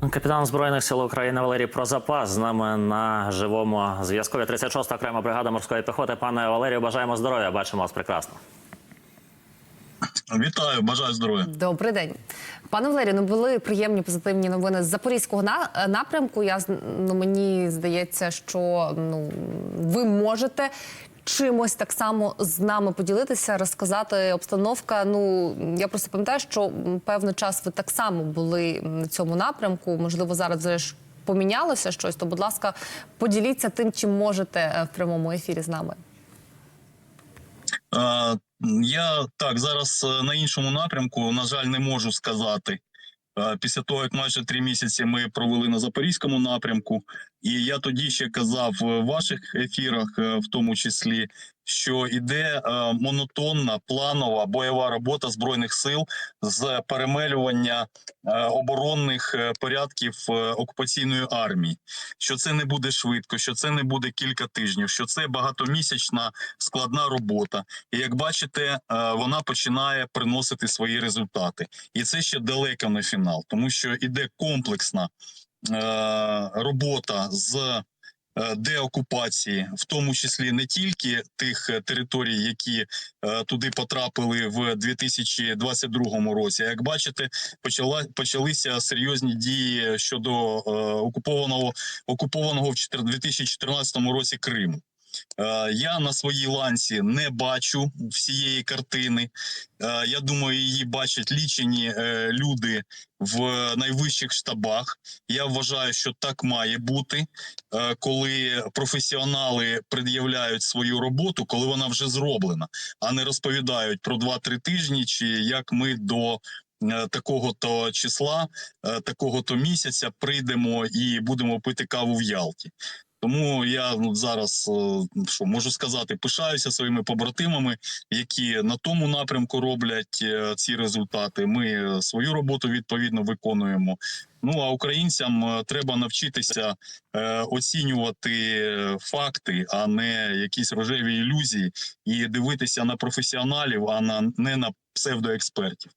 Капітан збройних сил України Валерій Прозапас з нами на живому зв'язку. 36-та окрема бригада морської піхоти. Пане Валерію, бажаємо здоров'я. Бачимо вас прекрасно. Вітаю, бажаю здоров'я. Добрий день, пане Валерію. Ну були приємні позитивні новини з запорізького на- напрямку. Я ну мені здається, що ну ви можете. Чимось так само з нами поділитися, розказати обстановка. Ну я просто пам'ятаю, що певний час ви так само були на цьому напрямку. Можливо, зараз вже помінялося щось. То, будь ласка, поділіться тим, чим можете е, в прямому ефірі з нами. Е, Я так зараз е, на іншому напрямку, на жаль, не можу сказати. Після того, як майже три місяці ми провели на запорізькому напрямку, і я тоді ще казав в ваших ефірах, е, в тому числі, що іде е, монотонна планова бойова робота збройних сил з перемелювання е, оборонних е, порядків е, окупаційної армії. Що це не буде швидко, що це не буде кілька тижнів, що це багатомісячна складна робота. І як бачите, е, вона починає приносити свої результати, і це ще далеко не фінал, тому що іде комплексна е, робота з е, деокупації, в тому числі не тільки тих е, територій, які е, туди потрапили в 2022 році. Як бачите, почала почалися серйозні дії щодо е, окупованого окупованого в 4 2014 році Криму. Е, Я на своїй ланці не бачу всієї картини. Е, Я думаю, її бачать лічені е, люди в найвищих штабах. Я вважаю, що так має бути, коли професіонали пред'являють свою роботу, коли вона вже зроблена, а не розповідають про 2-3 тижні, чи як ми до. е, Такого-то числа, е, такого-то місяця прийдемо і будемо пити каву в Ялті. Тому я ну, зараз е, що можу сказати, пишаюся своїми побратимами, які на тому напрямку роблять е, ці результати. Ми е, свою роботу відповідно виконуємо. Ну а українцям треба навчитися оцінювати факти, а не якісь рожеві ілюзії, і дивитися на професіоналів, а на не на псевдоекспертів.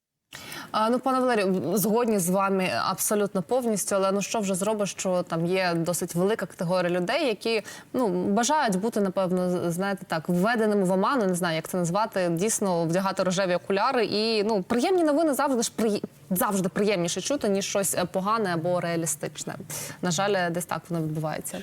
Ну, пане Валерію, згодні з вами абсолютно повністю. Але ну що вже зробиш, що там є досить велика категорія людей, які ну бажають бути, напевно, знаєте, так введеними в оману, не знаю, як це назвати, дійсно вдягати рожеві окуляри. І ну приємні новини завжди ж при завжди приємніше чути, ніж щось погане або реалістичне. На жаль, десь так воно відбувається.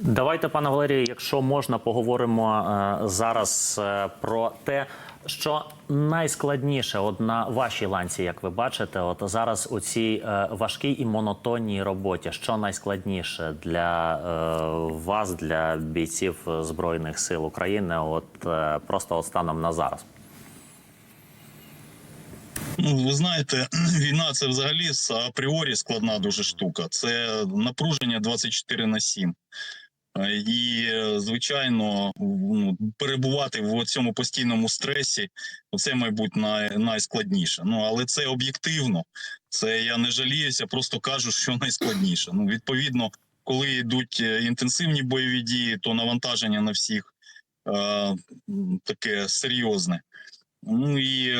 Давайте, пане Валерію, якщо можна, поговоримо е, зараз е, про те, що найскладніше от на вашій ланці, як ви бачите, от зараз у цій е, важкій і монотонній роботі, що найскладніше для е, вас, для бійців збройних сил України, от е, просто от станом на зараз. Ну, ви знаєте, війна це взагалі апріорі складна дуже штука. Це напруження 24 на 7. Е, І, е, звичайно, ну, перебувати в цьому постійному стресі це, мабуть, най, найскладніше. Ну але це об'єктивно. Це я не жаліюся, просто кажу, що найскладніше. Ну, відповідно, коли йдуть е, інтенсивні бойові дії, то навантаження на всіх е, таке серйозне. Ну і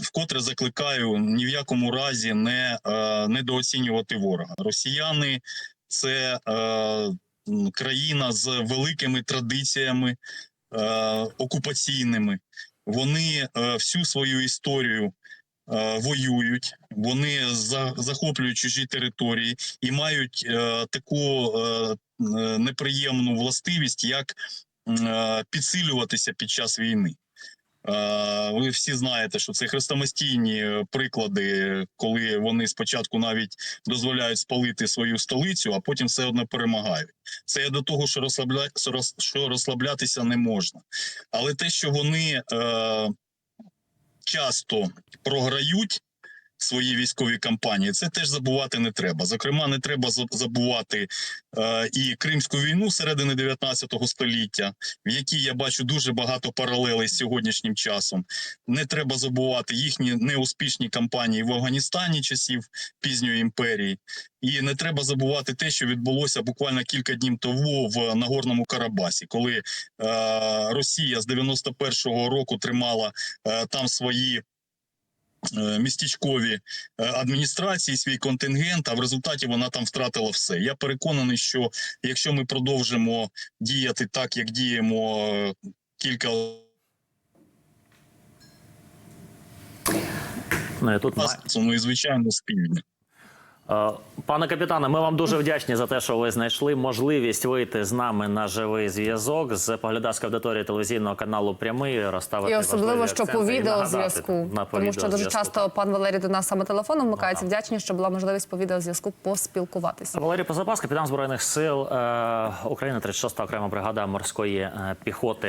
вкотре закликаю ні в якому разі не е, недооцінювати ворога. Росіяни це е, країна з великими традиціями е, окупаційними. Вони е, всю свою історію е, воюють, вони за, захоплюють чужі території і мають е, таку е, е, неприємну властивість, як е, підсилюватися під час війни. Е, Ви всі знаєте, що це хрестомастійні приклади, коли вони спочатку навіть дозволяють спалити свою столицю, а потім все одно перемагають. Це до того, що розслабля... що розслаблятися не можна. Але те, що вони е... часто програють. Свої військові кампанії це теж забувати не треба. Зокрема, не треба за- забувати е, і Кримську війну середини 19 століття, в якій я бачу дуже багато паралелей з сьогоднішнім часом. Не треба забувати їхні неуспішні кампанії в Афганістані часів пізньої імперії, і не треба забувати те, що відбулося буквально кілька днів тому в Нагорному Карабасі, коли е, Росія з 91-го року тримала е, там свої містечкові е, адміністрації, свій контингент, а в результаті вона там втратила все. Я переконаний, що якщо ми продовжимо діяти так, як діємо е, кілька Ну тут ну і звичайно. Е, Пане капітане, ми вам дуже вдячні за те, що ви знайшли можливість вийти з нами на живий зв'язок з поглядацької аудиторії телевізійного каналу Прямий розставити І особливо, що по відеозв'язку, тому що дуже часто пан Валерій до нас саме телефоном вмикається. Вдячні, що була можливість по відеозв'язку поспілкуватися. Валерій Позапас, капітан збройних сил е, України, 36-та окрема бригада морської е, піхоти.